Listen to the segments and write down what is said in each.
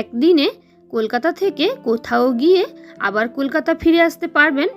একদিনে কলকাতা থেকে কোথাও গিয়ে আবার কলকাতা ফিরে আসতে পারবেন।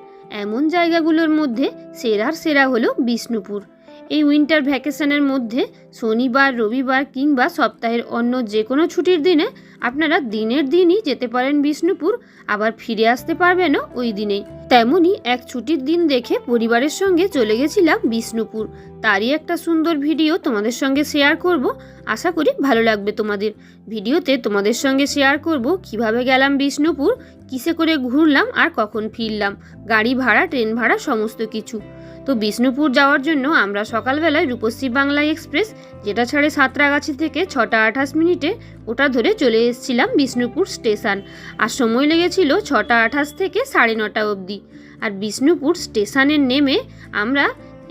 এমন জায়গাগুলোর মধ্যে সেরার সেরা হলো বিষ্ণুপুর। এই উইন্টার ভ্যাকেশনের মধ্যে শনিবার, রবিবার কিংবা সপ্তাহের অন্য যে কোনো ছুটির দিনে আপনারা দিনের দিনই যেতে পারেন বিষ্ণুপুর, আবার ফিরে আসতে পারবেনও ওই দিনেই। তেমনই এক ছুটির দিন দেখে পরিবারের সঙ্গে চলে গেছিলাম বিষ্ণুপুর। তারই একটা সুন্দর ভিডিও তোমাদের সঙ্গে শেয়ার করব। আশা করি ভালো লাগবে তোমাদের। ভিডিওতে তোমাদের সঙ্গে শেয়ার করব কীভাবে গেলাম বিষ্ণুপুর, কিসে করে ঘুরলাম আর কখন ফিরলাম। গাড়ি ভাড়া, ট্রেন ভাড়া, সমস্ত কিছু। তো বিষ্ণুপুর যাওয়ার জন্য আমরা সকালবেলায় রূপশ্রী বাংলা এক্সপ্রেস, যেটা ছাড়ে সাঁতরাগাছি থেকে ছটা আঠাশ মিনিটে ওটা ধরে চলে এসেছিলাম বিষ্ণুপুর স্টেশন। আর সময় লেগেছিল ছটা আঠাশ থেকে সাড়ে নটা অবধি। আর বিষ্ণুপুর স্টেশনে নেমে আমরা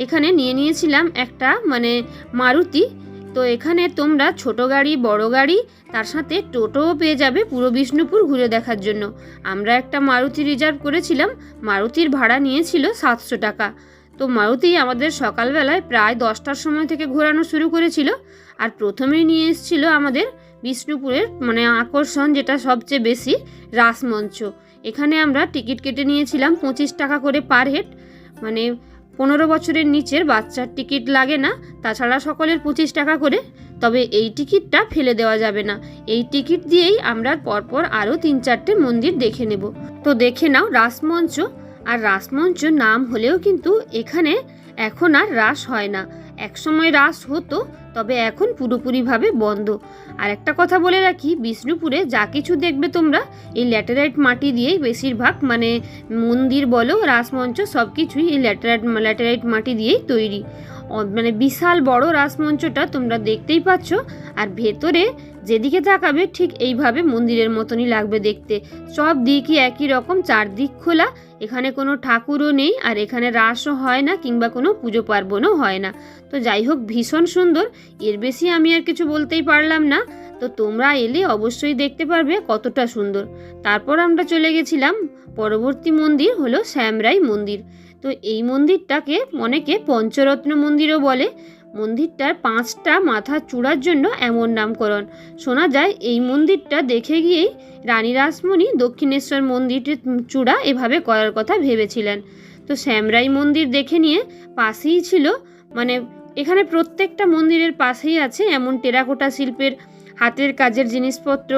এখানে নিয়ে নিয়েছিলাম একটা মানে মারুতি। তো এখানে তোমরা ছোট গাড়ি, বড় গাড়ি, তার সাথে টোটোও পেয়ে যাবে পুরো বিষ্ণুপুর ঘুরে দেখার জন্য। আমরা একটা মারুতি রিজার্ভ করেছিলাম। মারুতির ভাড়া নিয়েছিল সাতশো টাকা। তো মারুতি আমাদের সকালবেলায় প্রায় দশটার সময় থেকে ঘোরানো শুরু করেছিল আর প্রথমেই নিয়ে এসেছিল আমাদের বিষ্ণুপুরের মানে আকর্ষণ যেটা সবচেয়ে বেশি, রাসমঞ্চ। এখানে আমরা টিকিট কেটে নিয়েছিলাম পঁচিশ টাকা করে পার হেড। মানে পনেরো বছরের নিচের বাচ্চার টিকিট লাগে না, তাছাড়া সকলের পঁচিশ টাকা করে। তবে এই টিকিটটা ফেলে দেওয়া যাবে না। এই টিকিট দিয়েই আমরা পরপর আরও তিন চারটে মন্দির দেখে নেব। তো দেখে নাও, রাসমঞ্চ আর রাসমঞ্চ নাম হলেও কিন্তু এখানে এখন আর রাস হয় না। একসময় রাস হতো, তবে এখন পুরোপুরিভাবে বন্ধ। আর একটা কথা বলে রাখি, বিষ্ণুপুরে যা কিছু দেখবে তোমরা, এই ল্যাটেরাইট মাটি দিয়েই বেশিরভাগ মানে মন্দির বলো, রাসমঞ্চ সব কিছুই এই ল্যাটেরাইট ল্যাটেরাইট মাটি দিয়েই তৈরি। মানে বিশাল বড় রাসমঞ্চটা তোমরা দেখতেই পাচ্ছ, আর ভেতরে যেদিকে তাকাবে ঠিক এইভাবে মন্দিরের মতনই লাগবে দেখতে। সব দিকই একই রকম, চারদিক খোলা, এখানে কোনো ঠাকুরও নেই, আর এখানে রাসও হয় না, কিংবা কোনো পুজো পার্বণও হয় না। তো যাই হোক, ভীষণ সুন্দর। এর বেশি আমি আর কিছু বলতেই পারলাম না। তো তোমরা এলে অবশ্যই দেখতে পারবে কতটা সুন্দর। তারপর আমরা চলে গেছিলাম, পরবর্তী মন্দির হলো শ্যামরাই মন্দির। তো এই মন্দিরটাকে অনেকে পঞ্চরত্ন মন্দিরও বলে। মন্দিরটার পাঁচটা মাথার চূড়ার জন্য এমন নামকরণ। শোনা যায়, এই মন্দিরটা দেখে গিয়েই রানী রাসমণি দক্ষিণেশ্বর মন্দিরটির চূড়া এভাবে করার কথা ভেবেছিলেন। তো শ্যামরাই মন্দির দেখে নিয়ে পাশেই ছিল। মানে এখানে প্রত্যেকটা মন্দিরের পাশেই আছে এমন টেরাকোটা শিল্পের হাতের কাজের জিনিসপত্র,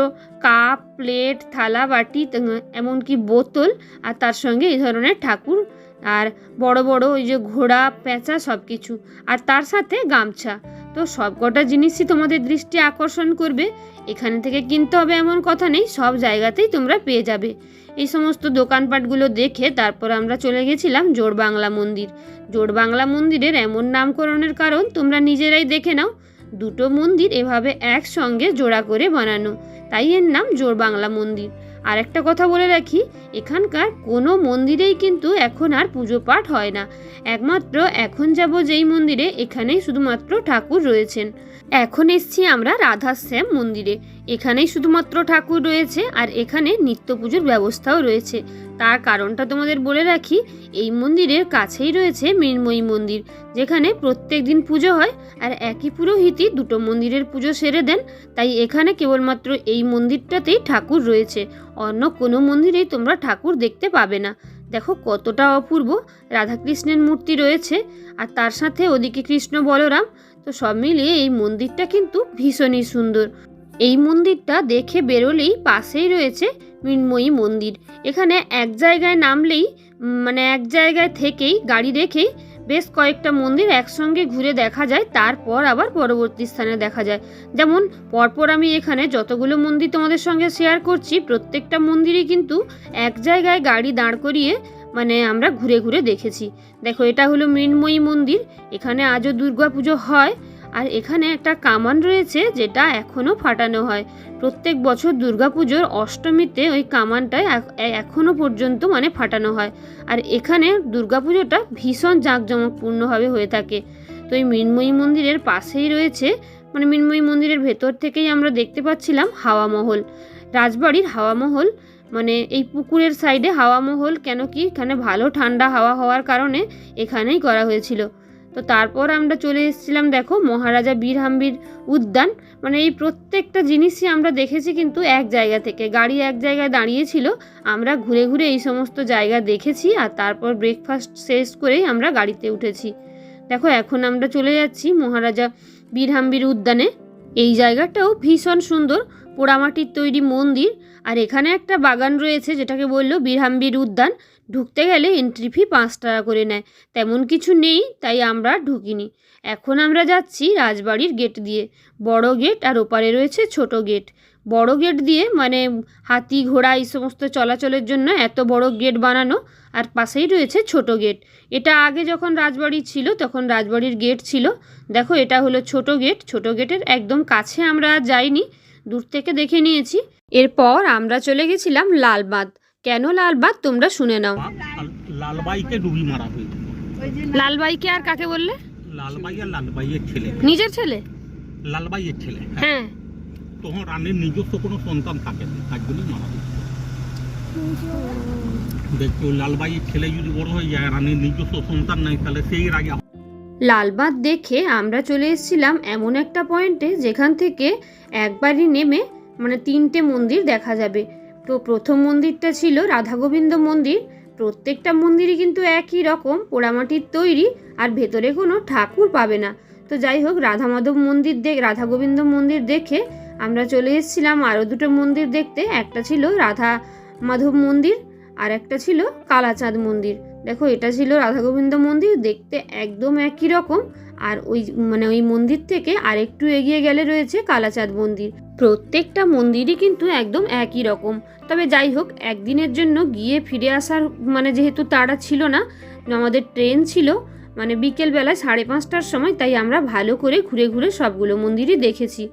কাপ, প্লেট, থালা, বাটি এমনকি বোতল আর তার সঙ্গে এই ধরনের ঠাকুর আর বড় বড় ওই যে ঘোড়া, পেঁচা সব কিছু আর তার সাথে গামছা। তো সব কটা জিনিসই তোমাদের দৃষ্টি আকর্ষণ করবে। এখানে থেকে কিনতে হবে এমন কথা নেই, সব জায়গাতেই তোমরা পেয়ে যাবে। এই সমস্ত দোকানপাটগুলো দেখে তারপর আমরা চলে গেছিলাম জোড় বাংলা মন্দির। জোড় বাংলা মন্দিরের এমন নামকরণের কারণ তোমরা নিজেরাই দেখে নাও। দুটো মন্দির এভাবে একসঙ্গে জোড়া করে বানানো, তাই এর নাম জোড় বাংলা মন্দির। আর একটা কথা বলে রাখি, এখানকার কোনো মন্দিরেই কিন্তু এখন আর পুজো পাঠ হয় না। একমাত্র এখন যাব যেই মন্দিরে, এখানেই শুধুমাত্র ঠাকুর রয়েছেন। এখন এসছি আমরা রাধাশ্যাম মন্দিরে। এখানেই শুধুমাত্র ঠাকুর রয়েছে আর এখানে নিত্য পুজোর ব্যবস্থাও রয়েছে। তার কারণটা তোমাদের বলে রাখি, এই মন্দিরের কাছেই রয়েছে মৃন্ময়ী মন্দির, যেখানে প্রত্যেক দিন পুজো হয় আর একই পুরোহিতই দুটো মন্দিরের পুজো সেরে দেন। তাই এখানে কেবলমাত্র এই মন্দিরটাতেই ঠাকুর রয়েছে, অন্য কোনো মন্দিরেই তোমরা ঠাকুর দেখতে পাবে না। দেখো কতটা অপূর্ব, রাধাকৃষ্ণের মূর্তি রয়েছে আর তার সাথে ওদিকে কৃষ্ণ বলরাম, তো সব মিলিয়ে এই মন্দিরটা কিন্তু ভীষণই সুন্দর। এই মন্দিরটা দেখে বেরোলেই পাশেই রয়েছে মৃন্ময়ী মন্দির। এখানে এক জায়গায় নামলেই মানে এক জায়গায় থেকেই, গাড়ি রেখেই বেশ কয়েকটা মন্দির একসঙ্গে ঘুরে দেখা যায়, তারপর আবার পরবর্তী স্থানে দেখা যায়। যেমন, পরপর আমি এখানে যতগুলো মন্দির তোমাদের সঙ্গে শেয়ার করছি, প্রত্যেকটা মন্দিরই কিন্তু এক জায়গায় গাড়ি দাঁড় করিয়ে মানে আমরা ঘুরে ঘুরে দেখেছি। দেখো, এটা হলো মৃন্ময়ী মন্দির। এখানে আজও দুর্গা পুজো হয়। আর এখানে একটা কামান রয়েছে যেটা এখনও ফাটানো হয়। প্রত্যেক বছর দুর্গাপুজোর অষ্টমীতে ওই কামানটায় এখনও পর্যন্ত মানে ফাটানো হয়। আর এখানে দুর্গাপুজোটা ভীষণ জাঁকজমকপূর্ণভাবে হয়ে থাকে। তো এই মৃন্ময়ী মন্দিরের পাশেই রয়েছে মানে মৃন্ময়ী মন্দিরের ভেতর থেকেই আমরা দেখতে পাচ্ছিলাম হাওয়া মহল। রাজবাড়ির হাওয়া মহল মানে এই পুকুরের সাইডে হাওয়া মহল কেন কি এখানে ভালো ঠান্ডা হাওয়া হওয়ার কারণে এখানেই করা হয়েছিল। তো তারপর আমরা চলে এসেছিলাম, দেখো, মহারাজা বীরহাম্বির উদ্যান। মানে এই প্রত্যেকটা জিনিসই আমরা দেখেছি কিন্তু এক জায়গা থেকে। গাড়ি এক জায়গায় দাঁড়িয়েছিল, আমরা ঘুরে ঘুরে এই সমস্ত জায়গা দেখেছি আর তারপর ব্রেকফাস্ট শেষ করেই আমরা গাড়িতে উঠেছি। দেখো, এখন আমরা চলে যাচ্ছি মহারাজা বীরহাম্বির উদ্যানে। এই জায়গাটাও ভীষণ সুন্দর, পোড়ামাটির তৈরি মন্দির। আর এখানে একটা বাগান রয়েছে যেটাকে বলল বীরহাম্বির উদ্যান। ঢুকতে গেলে এন্ট্রি ফি পাঁচ টাকা করে নেয়। তেমন কিছু নেই, তাই আমরা ঢুকিনি। এখন আমরা যাচ্ছি রাজবাড়ির গেট দিয়ে। বড় গেট আর ওপারে রয়েছে ছোট গেট বড় গেট দিয়ে মানে হাতি ঘোড়া এই সমস্ত চলাচলের জন্য এত বড় গেট বানানো। আর পাশেই রয়েছে ছোট গেট এটা আগে যখন রাজবাড়ি ছিল, তখন রাজবাড়ির গেট ছিল। দেখো এটা হলো ছোট গেট ছোট গেটের একদম কাছে আমরা যাইনি। দূর থেকে দেখে নিয়েছি। এরপর আমরা চলে গেছিলাম লালবাঁধ। কেন লালবাদ তোমরা শুনে নাও। লালবাইকে ডুবি মারা হয়েছিল লালবাইকে আর কাকে বললে? লালবাই আর লালবাইয়ের ছেলে। নিজের ছেলে? লালবাইয়ের ছেলে হ্যাঁ। হ্যাঁ। তখন রানীর নিজস্ব কোনো সন্তান থাকে না তার জন্যই মারা হয়েছিল দেখো লালবাইয়ের ছেলে যদি বড় হয়ে যায় রানীর নিজস্ব সন্তান নাই তাহলে সেই রাগে লালবাঁধ দেখে আমরা চলে এসেছিলাম এমন একটা পয়েন্টে যেখান থেকে একবারই নেমে মানে তিনটে মন্দির দেখা যাবে। তো প্রথম মন্দিরটা ছিল রাধা গোবিন্দ মন্দির। প্রত্যেকটা মন্দিরই কিন্তু একই রকম, পোড়ামাটির তৈরি আর ভেতরে কোনো ঠাকুর পাবে না। তো যাই হোক রাধা মাধব মন্দির দেখ রাধা গোবিন্দ মন্দির দেখে আমরা চলে এসেছিলাম। আরও দুটো মন্দির দেখতে, একটা ছিল রাধা মাধব মন্দির আর একটা ছিল কালাচাঁদ মন্দির। দেখো, এটা ছিল রাধা গোবিন্দ মন্দির, দেখতে একদম একই রকম। আর ওই মানে ওই মন্দির থেকে আরেকটু এগিয়ে গেলে রয়েছে কালাচাঁদ মন্দির। প্রত্যেকটা মন্দিরই কিন্তু একদম একই রকম। তবে যাই হোক, একদিনের জন্য গিয়ে ফিরে আসার মানে যেহেতু তাড়া ছিল না, আমাদের ট্রেন ছিল মানে বিকেলবেলায় সাড়ে পাঁচটার সময়, তাই আমরা ভালো করে ঘুরে ঘুরে সবগুলো মন্দিরই দেখেছি।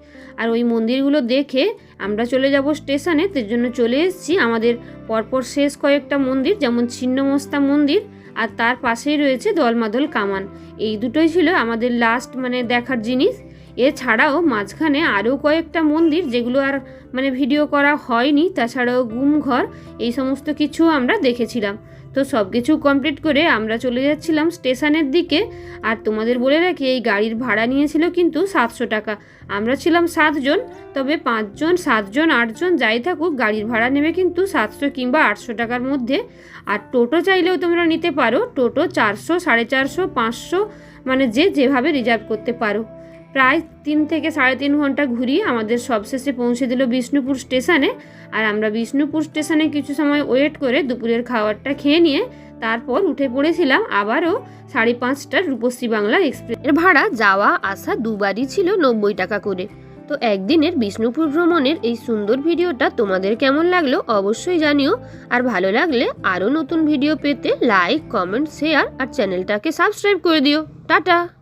আর ওই মন্দিরগুলো দেখে আমরা চলে যাব স্টেশনে, তার জন্য চলে এসেছি আমাদের পরপর শেষ কয়েকটা মন্দির, যেমন ছিন্নমস্তা মন্দির, আর তার পাশেই রয়েছে দলমাদল কামান। এই দুটোই ছিল আমাদের লাস্ট মানে দেখার জিনিস। এছাড়াও মাঝখানে আরও কয়েকটা মন্দির যেগুলো আর মানে ভিডিও করা হয়নি, তাছাড়াও গুমঘর, এই সমস্ত কিছু আমরা দেখেছিলাম। তো সব কিছু কমপ্লিট করে আমরা চলে যাচ্ছিলাম স্টেশনের দিকে। আর তোমাদের বলে রাখি, এই গাড়ির ভাড়া নিয়েছিল কিন্তু সাতশো টাকা। আমরা ছিলাম সাতজন, তবে পাঁচজন, সাতজন, আটজন যাই থাকুক, গাড়ির ভাড়া নেবে কিন্তু সাতশো কিংবা আটশো টাকার মধ্যে। আর টোটো চাইলেও তোমরা নিতে পারো, টোটো চারশো, সাড়ে চারশো, পাঁচশো মানে যে যেভাবে রিজার্ভ করতে পারো। প্রায় তিন থেকে সাড়ে তিন ঘণ্টা ঘুরিয়ে আমাদের সবশেষে পৌঁছে দিল বিষ্ণুপুর স্টেশনে। আর আমরা বিষ্ণুপুর স্টেশনে কিছু সময় ওয়েট করে দুপুরের খাবারটা খেয়ে নিয়ে তারপর উঠে পড়েছিলাম আবারও সাড়ে পাঁচটার রূপশ্রী বাংলা এক্সপ্রেস। এর ভাড়া, যাওয়া, আসা দুবারই ছিল নব্বই টাকা করে। তো একদিনের বিষ্ণুপুর ভ্রমণের এই সুন্দর ভিডিওটা তোমাদের কেমন লাগল অবশ্যই জানিও। আর ভালো লাগলে আরও নতুন ভিডিও পেতে লাইক কমেন্ট শেয়ার আর চ্যানেলটাকে সাবস্ক্রাইব করে দিও। টাটা!